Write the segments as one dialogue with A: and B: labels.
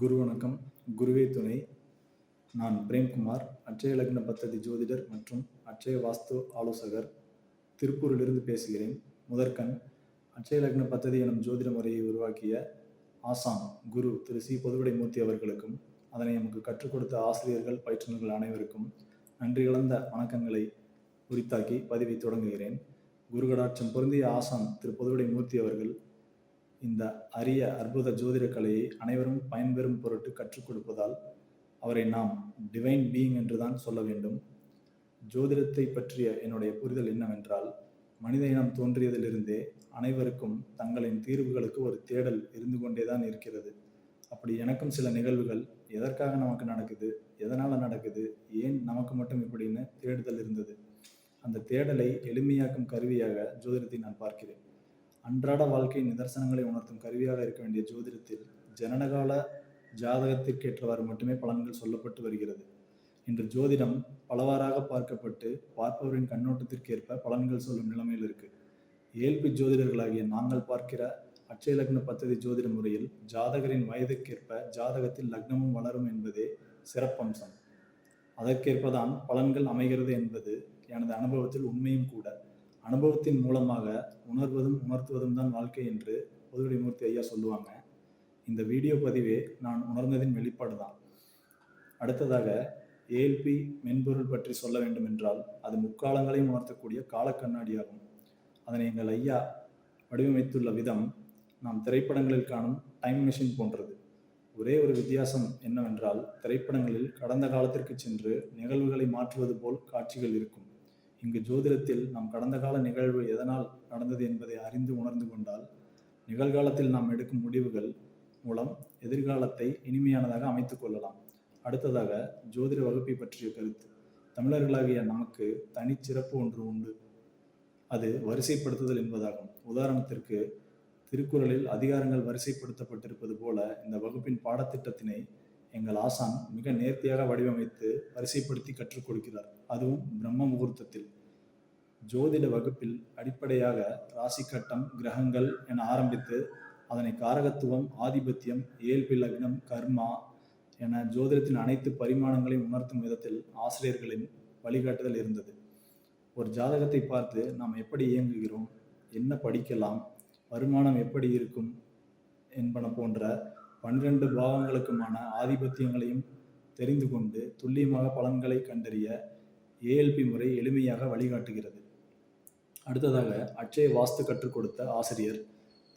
A: குரு வணக்கம் குருவே துணை. நான் பிரேம்குமார் அட்சய லக்ன பத்ததி ஜோதிடர் மற்றும் அட்சய வாஸ்து ஆலோசகர். திருப்பூரிலிருந்து பேசுகிறேன். முதற்கண் அட்சய லக்ன பத்ததி எனும் ஜோதிட முறையை உருவாக்கிய ஆசான் குரு திரு சி பொதுவுடை மூர்த்தி அவர்களுக்கும் அதனை நமக்கு கற்றுக் கொடுத்த ஆசிரியர்கள் பயிற்றுநர்கள் அனைவருக்கும் நன்றி கலந்த வணக்கங்களை உரித்தாக்கி பதிவை தொடங்குகிறேன். குருகடாட்சம் பொருந்திய ஆசான் திரு பொதுவடை மூர்த்தி அவர்கள் இந்த அரிய அற்புத ஜோதிட கலையை அனைவரும் பயன்பெறும் பொருட்டு கற்றுக் கொடுப்பதால் அவரை நாம் டிவைன் பீயிங் என்று தான் சொல்ல வேண்டும். ஜோதிடத்தை பற்றிய என்னுடைய புரிதல் என்னவென்றால் மனித இனம் தோன்றியதிலிருந்தே அனைவருக்கும் தங்களின் தீர்வுகளுக்கு ஒரு தேடல் இருந்து கொண்டே தான் இருக்கிறது. அப்படி எனக்கும் சில நிகழ்வுகள் எதற்காக நமக்கு நடக்குது எதனால் நடக்குது ஏன் நமக்கு மட்டும் இப்படின்னு தேடுதல் இருந்தது. அந்த தேடலை எளிமையாக்கும் கருவியாக ஜோதிடத்தை நான் பார்க்கிறேன். அன்றாட வாழ்க்கை நிதர்சனங்களை உணர்த்தும் கருவியாக இருக்க வேண்டிய ஜோதிடத்தில் ஜனனகால ஜாதகத்திற்கேற்றவாறு மட்டுமே பலன்கள் சொல்லப்பட்டு வருகிறது. இன்று ஜோதிடம் பலவாறாக பார்க்கப்பட்டு பார்ப்பவரின் கண்ணோட்டத்திற்கேற்ப பலன்கள் சொல்லும் நிலைமையில் இருக்கு. ஏல்பி ஜோதிடர்களாகிய நாங்கள் பார்க்கிற அட்சய லக்ன பத்ததி ஜோதிட முறையில் ஜாதகரின் வயதுக்கேற்ப ஜாதகத்தில் லக்னமும் வளரும் என்பதே சிறப்பம்சம். அதற்கேற்பதான் பலன்கள் அமைகிறது என்பது எனது அனுபவத்தில் உண்மையும் கூட. அனுபவத்தின் மூலமாக உணர்வதும் உணர்த்துவதும் தான் வாழ்க்கை என்று பொதுவுடைமூர்த்தி ஐயா சொல்லுவாங்க. இந்த வீடியோ பதிவே நான் உணர்ந்ததின் வெளிப்பாடு தான். அடுத்ததாக ஏஎல்பி மென்பொருள் பற்றி சொல்ல வேண்டும் என்றால் அது முக்காலங்களையும் உணர்த்தக்கூடிய காலக்கண்ணாடியாகும். அதனை எங்கள் ஐயா வடிவமைத்துள்ள விதம் நாம் திரைப்படங்களில் காணும் டைம் மிஷின் போன்றது. ஒரே ஒரு வித்தியாசம் என்னவென்றால் திரைப்படங்களில் கடந்த காலத்திற்கு சென்று நிகழ்வுகளை மாற்றுவது போல் காட்சிகள் இருக்கும். இங்கு ஜோதிடத்தில் நாம் கடந்த கால நிகழ்வு எதனால் நடந்தது என்பதை அறிந்து உணர்ந்து கொண்டால் நிகழ்காலத்தில் நாம் எடுக்கும் முடிவுகள் மூலம் எதிர்காலத்தை இனிமையானதாக அமைத்துக் கொள்ளலாம். அடுத்ததாக ஜோதிட வகுப்பை பற்றிய கருத்து. தமிழர்களாகிய நமக்கு தனிச்சிறப்பு ஒன்று உண்டு. அது வரிசைப்படுத்துதல் என்பதாகும். உதாரணத்திற்கு திருக்குறளில் அதிகாரங்கள் வரிசைப்படுத்தப்பட்டிருப்பது போல இந்த வகுப்பின் பாடத்திட்டத்தினை எங்கள் ஆசான் மிக நேர்த்தியாக வடிவமைத்து வரிசைப்படுத்தி கற்றுக் கொடுக்கிறார். அதுவும் பிரம்ம முகூர்த்தத்தில். ஜோதிட வகுப்பில் அடிப்படையாக ராசி கட்டம் கிரகங்கள் என ஆரம்பித்து அதனை காரகத்துவம் ஆதிபத்தியம் இயல்பு லக்னம் கர்மா என ஜோதிடத்தின் அனைத்து பரிமாணங்களையும் உணர்த்தும் விதத்தில் ஆசிரியர்களின் வழிகாட்டுதல் இருந்தது. ஒரு ஜாதகத்தை பார்த்து நாம் எப்படி இயங்குகிறோம் என்ன படிக்கலாம் வருமானம் எப்படி இருக்கும் என்பன போன்ற பன்னிரண்டு பாகங்களுக்குமான ஆதிபத்தியங்களையும் தெரிந்து கொண்டு துல்லியமாக பலன்களை கண்டறிய ஏஎல்பி முறை எளிமையாக வழிகாட்டுகிறது. அடுத்ததாக அட்சய வாஸ்து கற்றுக் கொடுத்த ஆசிரியர்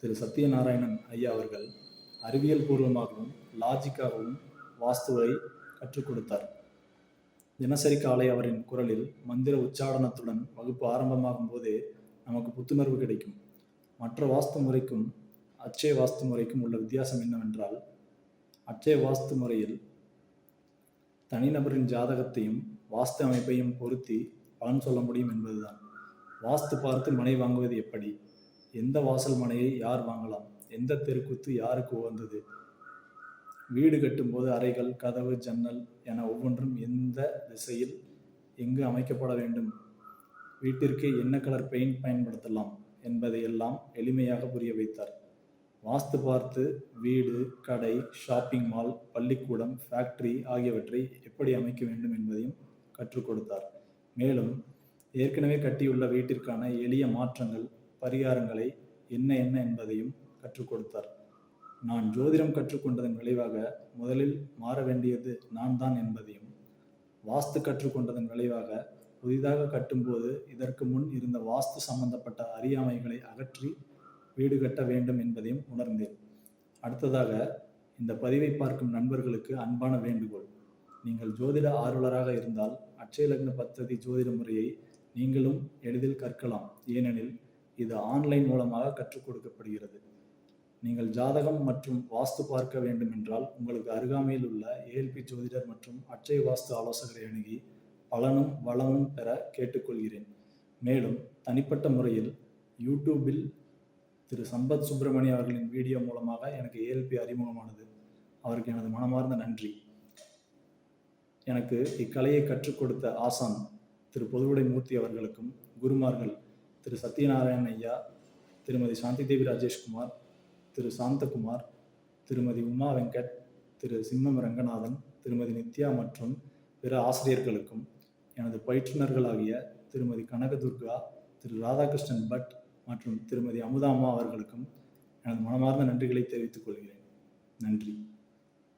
A: திரு. சத்யநாராயணன் ஐயா அவர்கள் அறிவியல் பூர்வமாகவும் லாஜிக்காகவும் வாஸ்துவை கற்றுக் கொடுத்தார். தினசரி காலை அவரின் குரலில் மந்திர உச்சாடனத்துடன் வகுப்பு ஆரம்பமாகும் போதே நமக்கு புத்துணர்வு கிடைக்கும். மற்ற வாஸ்து முறைக்கும் அச்சய வாஸ்து முறைக்கும் உள்ள வித்தியாசம் என்னவென்றால் அச்சய வாஸ்து முறையில் தனிநபரின் ஜாதகத்தையும் வாஸ்து அமைப்பையும் பொருத்தி பலன் சொல்ல முடியும் என்பதுதான். வாஸ்து பார்த்து மனை வாங்குவது எப்படி? எந்த வாசல் மனையை யார் வாங்கலாம்? எந்த தெருக்குத்து யாருக்கு உகந்தது? வீடு கட்டும்போது அறைகள் கதவு ஜன்னல் என ஒவ்வொன்றும் எந்த திசையில் எங்கு அமைக்கப்பட வேண்டும்? வீட்டிற்கு என்ன கலர் பெயிண்ட் பயன்படுத்தலாம் என்பதையெல்லாம் எளிமையாக புரிய வைத்தார். வாஸ்து பார்த்து வீடு கடை ஷாப்பிங் மால் பள்ளிக்கூடம் ஃபேக்டரி ஆகியவற்றை எப்படி அமைக்க வேண்டும் என்பதையும் கற்றுக் கொடுத்தார். மேலும் ஏற்கனவே கட்டியுள்ள வீட்டிற்கான எளிய மாற்றங்கள் பரிகாரங்களை என்ன என்ன என்பதையும் கற்றுக் கொடுத்தார். நான் ஜோதிடம் கற்றுக்கொண்டதன் விளைவாக முதலில் மாற வேண்டியது நான் தான் என்பதையும் வாஸ்து கற்றுக்கொண்டதன் விளைவாக புதிதாக கட்டும்போது இதற்கு முன் இருந்த வாஸ்து சம்பந்தப்பட்ட அறியாமைகளை அகற்றி வீடு கட்ட வேண்டும் என்பதையும் உணர்ந்தேன். அடுத்ததாக இந்த பதிவை பார்க்கும் நண்பர்களுக்கு அன்பான வேண்டுகோள். நீங்கள் ஜோதிட ஆர்வலராக இருந்தால் அட்சய லக்ன பத்ததி ஜோதிட முறையை நீங்களும் எளிதில் கற்கலாம். ஏனெனில் இது ஆன்லைன் மூலமாக கற்றுக் கொடுக்கப்படுகிறது. நீங்கள் ஜாதகம் மற்றும் வாஸ்து பார்க்க வேண்டும் என்றால் உங்களுக்கு அருகாமையில் உள்ள ஏஎல்பி ஜோதிடர் மற்றும் அட்சய வாஸ்து ஆலோசகரை அணுகி பலனும் வளமும் பெற கேட்டுக்கொள்கிறேன். மேலும் தனிப்பட்ட முறையில் யூடியூபில் திரு சம்பத் சுப்பிரமணிய அவர்களின் வீடியோ மூலமாக எனக்கு ஏஎல்பி அறிமுகமானது. அவருக்கு எனது மனமார்ந்த நன்றி. எனக்கு இக்கலையை கற்றுக் கொடுத்த ஆசான் திரு பொதுவுடை மூர்த்தி அவர்களுக்கும் குருமார்கள் திரு சத்யநாராயண் ஐயா திருமதி சாந்தி தேவி ராஜேஷ்குமார் திரு சாந்தகுமார் திருமதி உமா வெங்கட் திரு சிம்மம் ரங்கநாதன் திருமதி நித்யா மற்றும் பிற ஆசிரியர்களுக்கும் எனது பயிற்றுனர்களாகிய திருமதி கனகதுர்கா திரு ராதாகிருஷ்ணன் பட் மற்றும் திருமதி அமுதாம்மா அவர்களுக்கும் எனது மனமார்ந்த நன்றிகளை தெரிவித்துக் கொள்கிறேன். நன்றி.